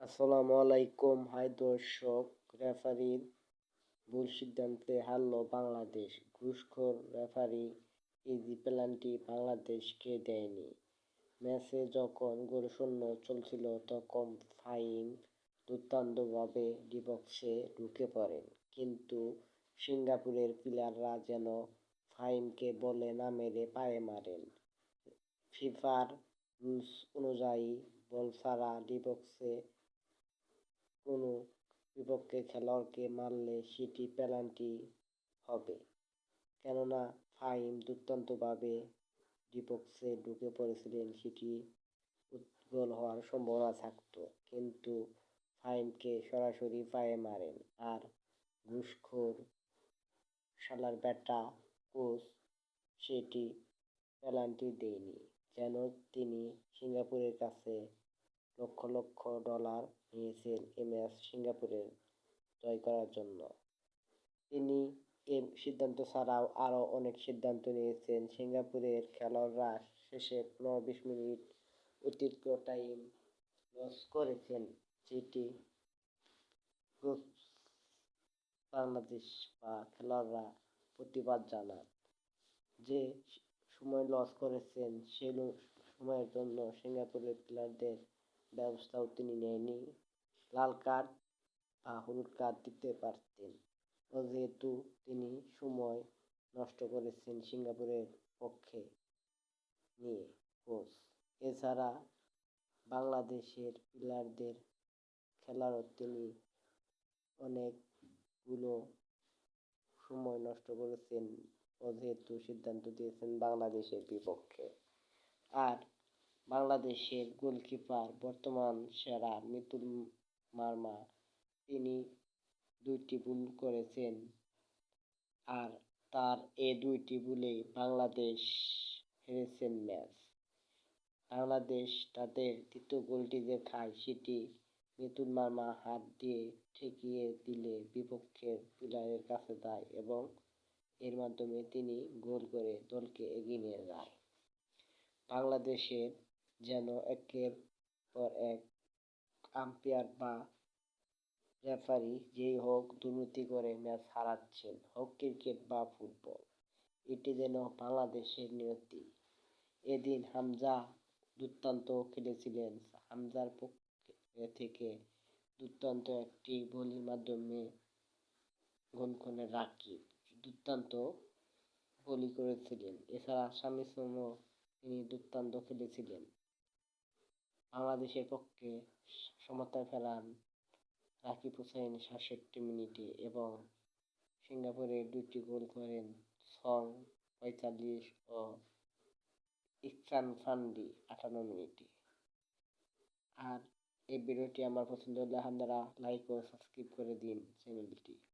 আসসালামু আলাইকুম। হাই দর্শক রেফারির ভুল সিদ্ধান্তে হারল বাংলাদেশ। ঘুষখোর রেফারি ইজি পেনাল্টি বাংলাদেশকে দেয়নি। ম্যাচে যখন গোলশূন্য চলছিল, তখন ফাইন দুর্দান্তভাবে ডিবক্সে ঢুকে পড়েন। কিন্তু সিঙ্গাপুরের প্লেয়াররা যেন ফাইনকে বলে না মেরে পায়ে মারেন। ফিফার রুলস অনুযায়ী বল ছাড়া ডিবক্সে কোনো বিপক্ষের খেলোয়াড়কে মারলে সেটি পেনাল্টি হবে। কেননা ফাহিম দুর্দান্তভাবে ডিবক্সে ঢুকে পড়েছিলেন, সেটি গোল হওয়ার সম্ভাবনা থাকত। কিন্তু ফাহিমকে সরাসরি পায়ে মারেন আর ঘুষখোর শালার ব্যাটা কোচ সেটি পেনাল্টি দেয়নি। যেন তিনি সিঙ্গাপুরের কাছে লক্ষ লক্ষ ডলার নিয়েছেন এ ম্যাচ সিঙ্গাপুরের জয় করার জন্য। তিনি এ সিদ্ধান্ত ছাড়াও আরও অনেক সিদ্ধান্ত নিয়েছেন। সিঙ্গাপুরের খেলোয়াড়রা শেষে পনেরো বিশ মিনিট অতিরিক্ত টাইম লস করেছেন, যেটি বাংলাদেশ বা খেলোয়াড়রা প্রতিবাদ জানান যে সময় লস করেছেন, সে সময়ের জন্য সিঙ্গাপুরের প্লেয়ারদের ব্যবস্থাও তিনি নেয়নি। লাল কার্ড বা হলুদ কার্ড দিতে পারতেন। যেহেতু তিনি সময় নষ্ট করেছেন সিঙ্গাপুরের পক্ষে নিয়ে কোচ। এছাড়া বাংলাদেশের প্লেয়ারদের খেলারও তিনি অনেকগুলো সময় নষ্ট করেছেন। যেহেতু সিদ্ধান্ত দিয়েছেন বাংলাদেশের বিপক্ষে। আর বাংলাদেশের গোলকিপার, বর্তমান সেরা মিতুল মার্মা। তিনি দুইটি ভুল করেছেন আর তার এ দুইটি ভুলে বাংলাদেশ হেরেছেন ম্যাচ। বাংলাদেশ তাদের দ্বিতীয় গোলটি যে খায় সেটি মিতুল মার্মা হাত দিয়ে ঠেকিয়ে দিলে বিপক্ষের প্লেয়ারের কাছে যায় এবং এর মাধ্যমে তিনি গোল করে দলকে এগিয়ে নিয়ে যায়। বাংলাদেশের যেন একের পর এক আম্পায়ার বা রেফারি যেই হোক দুর্নীতি করে ম্যাচ হারাচ্ছেন। হোক ক্রিকেট বা ফুটবল এটি যেন বাংলাদেশের নিয়তি। এদিন হামজা দুর্দান্ত খেলেছিলেন। হামজার পক্ষে থেকে দুর্দান্ত একটি বলির মাধ্যমে করে রাকিব। দুর্দান্ত বলি করেছিলেন। এছাড়া স্বামী তিনি দুর্দান্ত খেলেছিলেন। বাংলাদেশের পক্ষে সমতা ফেরান রাকিব হুসাইন সাতষট্টি মিনিটে এবং সিঙ্গাপুরে দুটি গোল করেন সং পঁয়তাল্লিশ ও ইকসান ফান্ডি আটান্ন মিনিটে। আর এই ভিডিওটি আমার পছন্দ হলে আপনারা লাইক ও সাবস্ক্রাইব করে দিন চ্যানেলটি